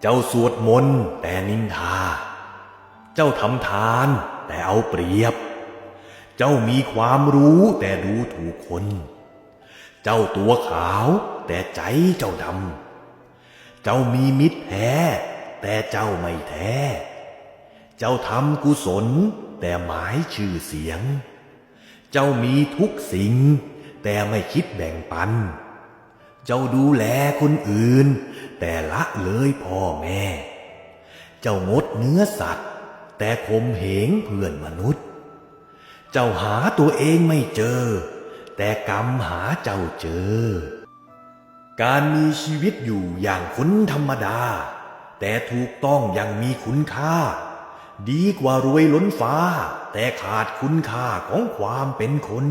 เจ้าสวดมนต์แต่นินทา เจ้าทำทานแต่เอาเปรียบ เจ้ามีความรู้แต่ดูถูกคน เจ้าตัวขาวแต่ใจเจ้าดำ เจ้ามีมิตรแท้แต่เจ้าไม่แท้ เจ้าทำกุศลแต่หมายชื่อเสียง เจ้ามีทุกสิ่งแต่ไม่คิดแบ่งปัน เจ้าดูแลคนอื่น แต่ละเลยพ่อแม่ เจ้างดเนื้อสัตว์ แต่ข่มเหงเพื่อนมนุษย์ เจ้าหาตัวเองไม่เจอ แต่กรรมหาเจ้าเจอ การมีชีวิตอยู่อย่างคนธรรมดา แต่ถูกต้องอย่างมีคุณค่า ดีกว่ารวยล้นฟ้า แต่ขาดคุณค่าของความเป็นคน